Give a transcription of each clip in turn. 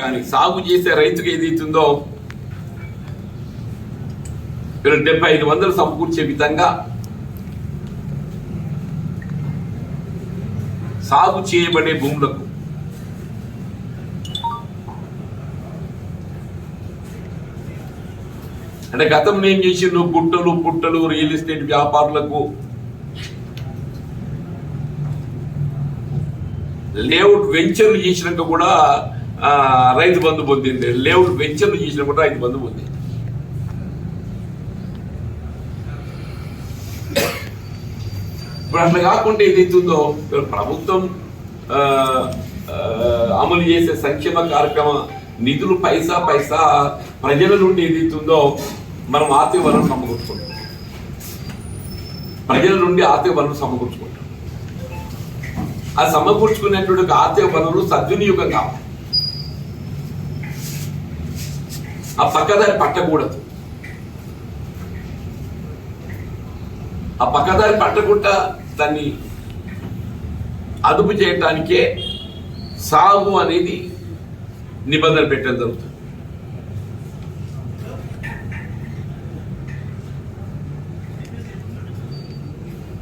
కానీ సాగు చేసే రైతుకు ఏదైతుందో? మీరు డెబ్బై ఐదు వందలు సమకూర్చే విధంగా సాగు చేయబడే భూములకు అంటే గతంలో ఏం చేసిండ్రు? గుట్టలు పుట్టలు రియల్ ఎస్టేట్ వ్యాపారులకు లేఅవుట్ వెంచర్లు చేసినాక కూడా రైతు బంధు పొందింది. లేవుడు వెంచర్లు చేసిన కూడా రైతు బంధు పొందింది ఇప్పుడు అట్లా కాకుండా ఏదైతుందో ప్రభుత్వం ఆ, అమలు చేసే సంక్షేమ కార్యక్రమ నిధులు పైసా పైసా ప్రజల నుండి ఏదైతుందో మనం ఆర్థిక వనరులు సమకూర్చుకుంటాం. ప్రజల నుండి ఆర్థిక వనరులు సమకూర్చుకుంటాం. ఆ సమకూర్చుకునేటువంటి ఆర్థిక వనరులు సద్వినియోగం కావాలి. ఆ పక్కదారి పట్టకూడదు. ఆ పక్కదారి పట్టకుండా దాన్ని అదుపు చేయటానికే సాగు అనేది నిబంధన పెట్టడం జరుగుతుంది.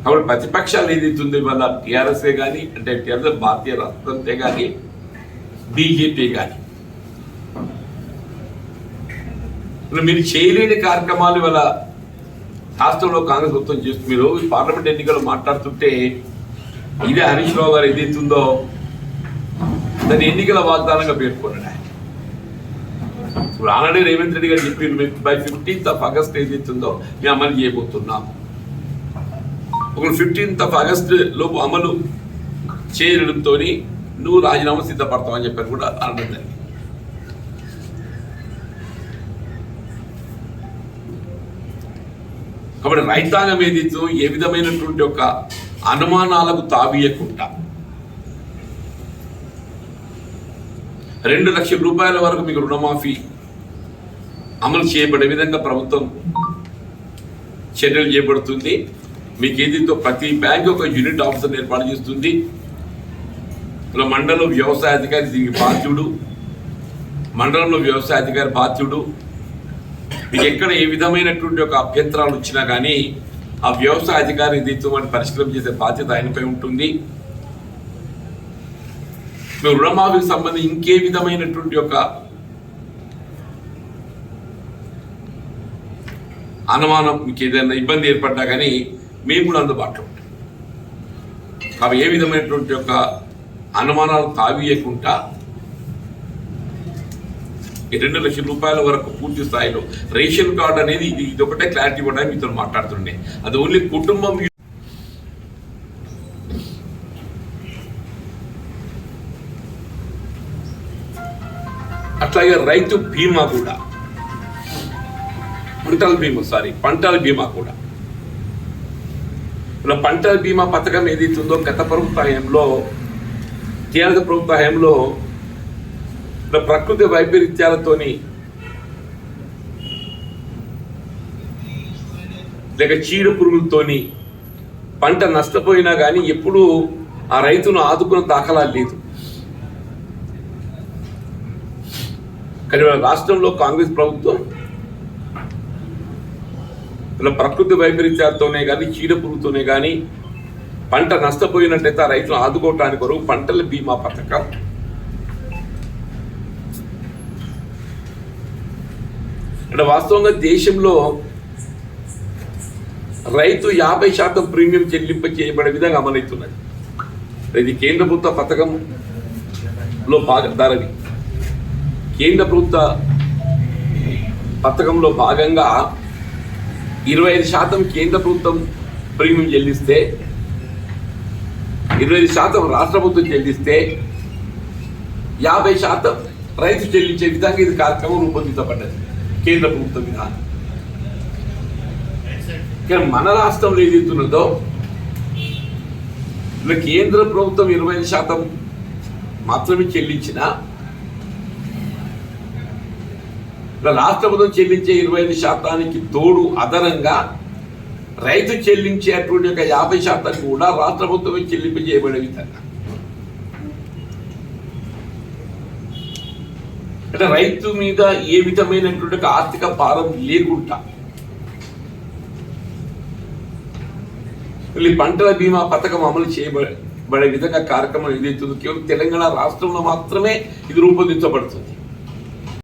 కాబట్టి ప్రతిపక్షాలు ఏదైతుంది వాళ్ళ టీఆర్ఎస్ఏ కానీ అంటే టీఆర్ఎస్ భారతీయ రాష్ట్రంతే కానీ బీజేపీ కానీ ఇప్పుడు మీరు చేయలేని కార్యక్రమాలు ఇవాళ రాష్ట్రంలో కాంగ్రెస్ ప్రభుత్వం చేస్తుంది. మీరు ఈ పార్లమెంట్ ఎన్నికలు మాట్లాడుతుంటే ఇదే హరీష్ రావు గారు ఏదైతుందో దాన్ని ఎన్నికల వాగ్దానంగా పేర్కొన్నాడు ఇప్పుడు ఆల్రెడీ రేవంత్ రెడ్డి గారు చెప్పిండు బై ఫిఫ్టీన్త్ ఆఫ్ ఆగస్ట్ ఏదైతుందో మేము అమలు చేయబోతున్నాం. ఒక ఫిఫ్టీన్త్ ఆఫ్ ఆగస్ట్ లోపు అమలు చేయడంతో నువ్వు రాజీనామా సిద్ధపడతావని చెప్పారు కూడా అనడం జరిగింది. కాబట్టి రైతాంగం ఏదైతే ఏ విధమైనటువంటి ఒక అనుమానాలకు తావీయకుండా రెండు లక్షల రూపాయల వరకు మీకు రుణమాఫీ అమలు చేయబడే విధంగా ప్రభుత్వం చర్యలు చేపడుతుంది. మీకు ఏదైతే ప్రతి బ్యాంక్ ఒక యూనిట్ ఆఫీసర్ ఏర్పాటు చేస్తుంది. ఇలా మండలం వ్యవసాయ అధికారి దీనికి బాధ్యుడు. మండలంలో వ్యవసాయ అధికారి బాధ్యుడు. మీకు ఎక్కడ ఏ విధమైనటువంటి ఒక అభ్యంతరాలు వచ్చినా కానీ ఆ వ్యవసాయ అధికారి దీంతో వాటిని పరిష్కారం చేసే బాధ్యత ఆయనపై ఉంటుంది. మేము రుణమాఫీకి సంబంధించి ఇంకే విధమైనటువంటి ఒక అనుమానం మీకు ఏదైనా ఇబ్బంది ఏర్పడ్డా కానీ మేము కూడా అందుబాటులో ఉంటాం. కాబట్టి ఏ విధమైనటువంటి ఒక అనుమానాలు తావీయకుండా రెండు లక్షల రూపాయల వరకు పూర్తి స్థాయిలో రేషన్ కార్డు అనేది ఇది ఇది ఒకటే క్లారిటీ ఇవ్వడానికి మీతో మాట్లాడుతుండే. అది ఓన్లీ కుటుంబం అట్లాగే రైతు బీమా కూడా. పంటల బీమా సారీ పంటల బీమా కూడా. ఇలా పంటల బీమా పథకం ఏదైతే ఉందో గత ప్రభుత్వ హయాంలో కేంద్ర ప్రభుత్వ హయాంలో ప్రకృతి వైపరీత్యాలతోని లేక చీడ పురుగులతోని పంట నష్టపోయినా కానీ ఎప్పుడూ ఆ రైతును ఆదుకున్న దాఖలా లేదు. కానీ మన రాష్ట్రంలో కాంగ్రెస్ ప్రభుత్వం ఇలా ప్రకృతి వైపరీత్యాలతోనే కానీ చీడ పురుగుతోనే కానీ పంట నష్టపోయినట్టయితే ఆ రైతును ఆదుకోవటానికి కొరకు పంటల బీమా పథకం అంటే వాస్తవంగా దేశంలో రైతు యాభై శాతం ప్రీమియం చెల్లింప చేయబడే విధంగా అమలవుతున్నది. ఇది కేంద్ర ప్రభుత్వ పథకంలో భాగధారది కేంద్ర ప్రభుత్వ పథకంలో భాగంగా ఇరవై ఐదు శాతం కేంద్ర ప్రభుత్వం ప్రీమియం చెల్లిస్తే ఇరవై ఐదు శాతం రాష్ట్ర ప్రభుత్వం చెల్లిస్తే యాభై శాతం రైతు చెల్లించే విధంగా ఇది కార్యక్రమం రూపొందించబడ్డది. కేంద్ర ప్రభుత్వ విధానం. కానీ మన రాష్ట్రంలో ఏదైతున్నదో ఇలా కేంద్ర ప్రభుత్వం ఇరవై ఐదు శాతం మాత్రమే చెల్లించిన ఇలా రాష్ట్ర ప్రభుత్వం చెల్లించే ఇరవై ఐదు శాతానికి తోడు అదనంగా రైతు చెల్లించేటువంటి ఒక యాభై శాతం కూడా రాష్ట్ర ప్రభుత్వమే చెల్లింపు చేయబడే విధంగా. అంటే రైతు మీద ఏ విధమైనటువంటి ఆర్థిక భారం లేకుండా మళ్ళీ పంటల బీమా పథకం అమలు చేయబడే విధంగా కార్యక్రమం ఏదైతుందో కేవలం తెలంగాణ రాష్ట్రంలో మాత్రమే ఇది రూపొందించబడుతుంది.